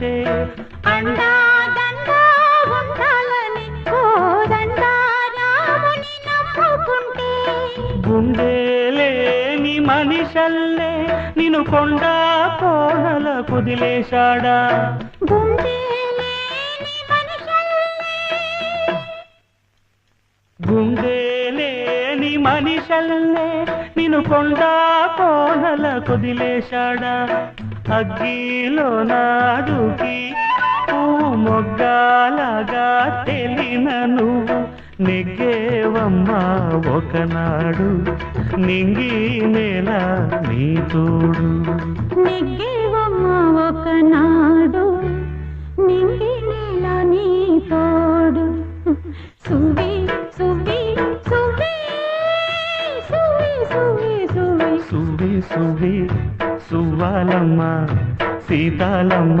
మనసే అండా ఉండాలని కోదండా రాముని నమ్ముకుంటే. గుండేలేని మనిషల్లే నిను కొండా కోనల కుదిలేశాడా? గుండేలే మనిషల్లే నిన్ను కొండా కోనల కుదిలేశాడా. అగ్గిలో నాడుకి పూ మొగ్గాలగా తెలిన నువ్వు నెగ్గేవమ్మా ఒకనాడు. నింగి నేల నీ తోడు నెగ్గేవమ్మా ఒకనాడు. నింగి నేల నీ తోడు. సువి సువే సువే. సువ్వాలమ్మ సీతాలమ్మ.